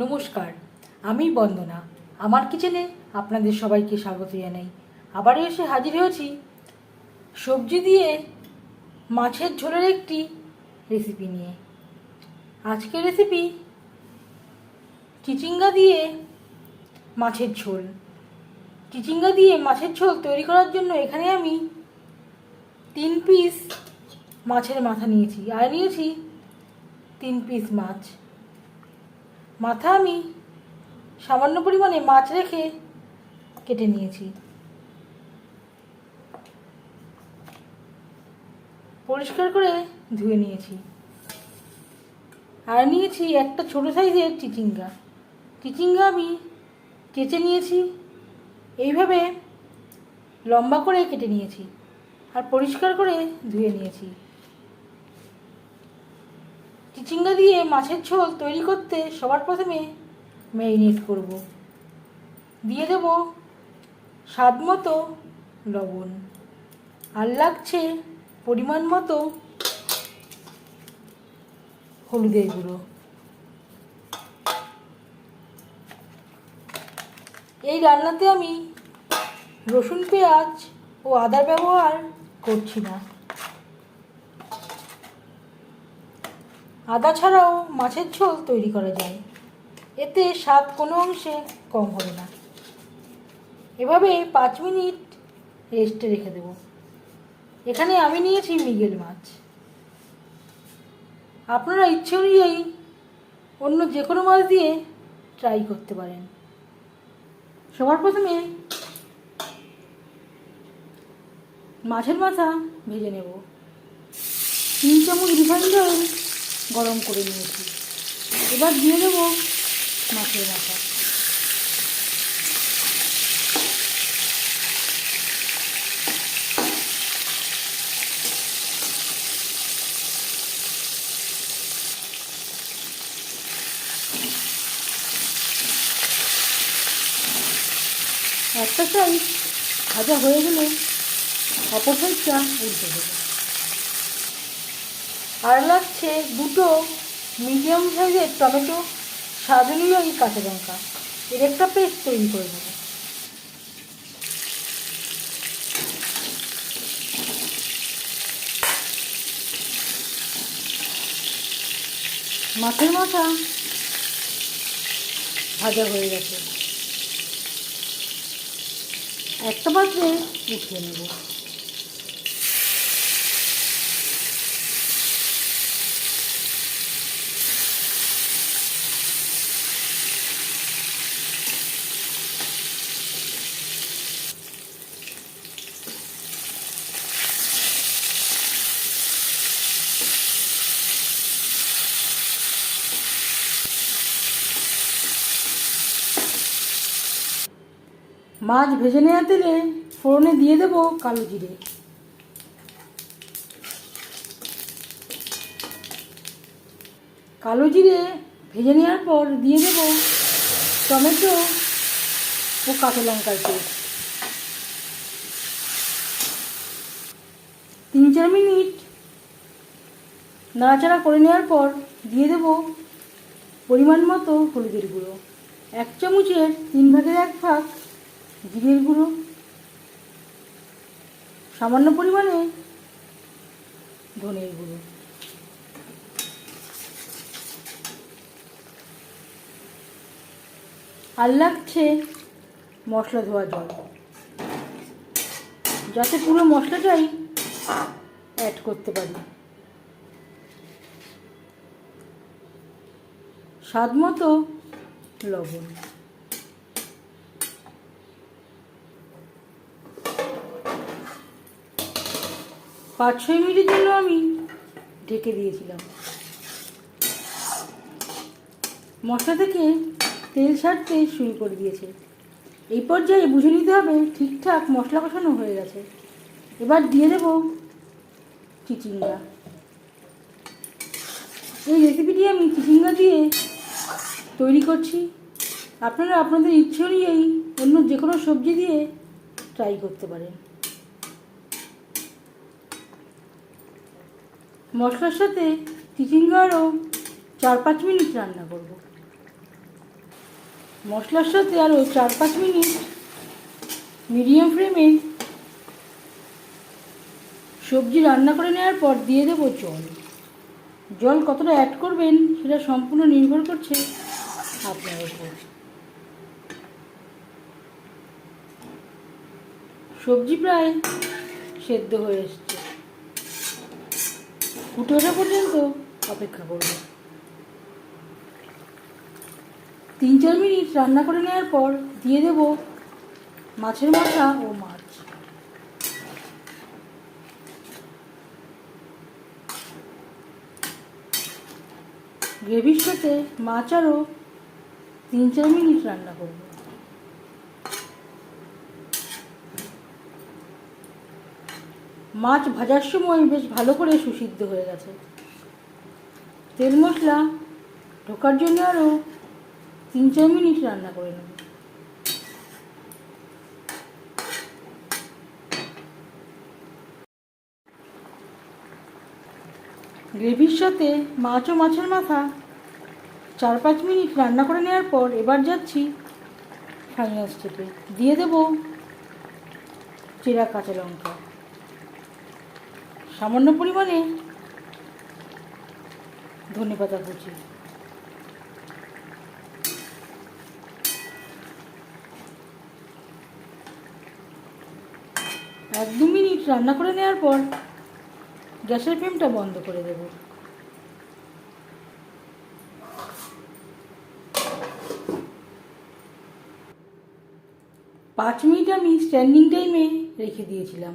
নমস্কার, আমি বন্দনা। আমার কিচেনে আপনাদের সবাইকে স্বাগত জানাই। আবার এসে হাজির হয়েছি সবজি দিয়ে মাছের ঝোলের একটি রেসিপি নিয়ে। আজকের রেসিপি চিচিঙ্গা দিয়ে মাছের ঝোল। চিচিঙ্গা দিয়ে মাছের ঝোল তৈরি করার জন্য এখানে আমি তিন পিস মাছের মাথা নিয়েছি। আর নিয়েছি তিন পিস মাছ। মাথা আমি সামান্য পরিমাণে মাছ রেখে কেটে নিয়েছি। পরিষ্কার করে ধুয়ে নিয়েছি। আর নিয়েছি একটা ছোট সাইজের চিচিঙ্গা। চিচিঙ্গা আমি কেচে নিয়েছি, এইভাবে লম্বা করে কেটে নিয়েছি আর পরিষ্কার করে ধুয়ে নিয়েছি। চিচিঙ্গা দিয়ে মাছের ঝোল তৈরি করতে সবার প্রথমে ম্যারিনেট করব। দিয়ে দেব স্বাদ মতো লবণ। আর লাগছে পরিমাণ মতো হলুদের গুঁড়ো। এই রান্নাতে আমি রসুন, পেঁয়াজ ও আদার ব্যবহার করছি না। আদা ছাড়াও মাছের ঝোল তৈরি করা যায়। এতে স্বাদ কোনো অংশে কম হবে না। এভাবে পাঁচ মিনিট রেস্টে রেখে দেব। এখানে আমি নিয়েছি মৃগেল মাছ। আপনারা ইচ্ছে অনুযায়ী অন্য যে কোনো মাছ দিয়ে ট্রাই করতে পারেন। সবার প্রথমে মাছের মাথা ভেজে নেব। তিন চামচ রিফাইন্ড অয়েল গরম করে নিয়েছি। এবার দিয়ে দেব মাছের মাথা একটা সাইড ভাজা হয়ে গেলে অপর সাইডটা উল্টে দেবো। আর লাগছে দুটো মিডিয়াম সাইজের টমেটো স্বাদ অনুযায়ী কাঁচা লঙ্কা। এর একটা পেস্ট তৈরি করে নেব। মাছের মাথা ভাজা হয়ে গেছে। একটা পাত্রে উঠিয়ে নেব। মাছ ভেজে নেওয়া তেলে ফোড়নে দিয়ে দেবো কালো জিরে। কালো জিরে ভেজে নেওয়ার পর দিয়ে দেব টমেটো ও কাঁচা লঙ্কার পেস্ট। তিন চার মিনিট নাড়াচাড়া করে নেওয়ার পর দিয়ে দেব পরিমাণ মতো হলুদের গুঁড়ো। এক চামচের তিন ভাগের এক ভাগ জিরের গুঁড়ো সামান্য পরিমাণে ধনের গুঁড়ো। আর লাগছে মশলা ধোয়া জল। যাতে পুরো মশলাটাই অ্যাড করতে পারি। স্বাদ মতো লবণ। পাঁচ, ছয় মিনিটের জন্য আমি ঢেকে দিয়েছিলাম। মশলা থেকে তেল ছাড়তে শুরু করে দিয়েছে। এই পর্যায়ে বুঝে নিতে হবে ঠিকঠাক মশলা কষানো হয়ে গেছে। এবার দিয়ে দেব চিচিঙ্গা। এই রেসিপিটি আমি চিচিঙ্গা দিয়ে তৈরি করছি। আপনারা আপনাদের ইচ্ছে অনুযায়ী অন্য যে কোনো সবজি দিয়ে ট্রাই করতে পারেন। মশলার সাথে চিচিঙ্গা আরও চার পাঁচ মিনিট রান্না করব। মশলার সাথে আরও চার পাঁচ মিনিট মিডিয়াম ফ্লেমে সবজি রান্না করে নেওয়ার পর দিয়ে দেবো জল। জল কতটা অ্যাড করবেন সেটা সম্পূর্ণ নির্ভর করছে আপনার উপর। সবজি প্রায় সেদ্ধ হয়ে এসছে। ফুটে ওঠা পর্যন্ত অপেক্ষা করব। তিন চার মিনিট রান্না করে নেওয়ার পর দিয়ে দেব মাছের মাথা ও মাছ। গ্রেভির সাথে মাছ আরও তিন চার মিনিট রান্না করব। মাছ ভাজার সময় বেশ ভালো করে সুসিদ্ধ হয়ে গেছে। তেল মশলা ঢোকার জন্য আরও তিন চার মিনিট রান্না করে নেব। গ্রেভির সাথে মাছ ও মাছের মাথা চার পাঁচ মিনিট রান্না করে নেওয়ার পর এবার যাচ্ছি ফাইনাল স্টেপে দিয়ে দেব চেরা কাঁচা লঙ্কা। সামান্য পরিমাণে। ধনে পাতা কুচি এক দু মিনিট রান্না করে নেওয়ার পর গ্যাসের ফ্লেমটা বন্ধ করে দেব। পাঁচ মিনিট আমি স্ট্যান্ডিং টাইমে রেখে দিয়েছিলাম।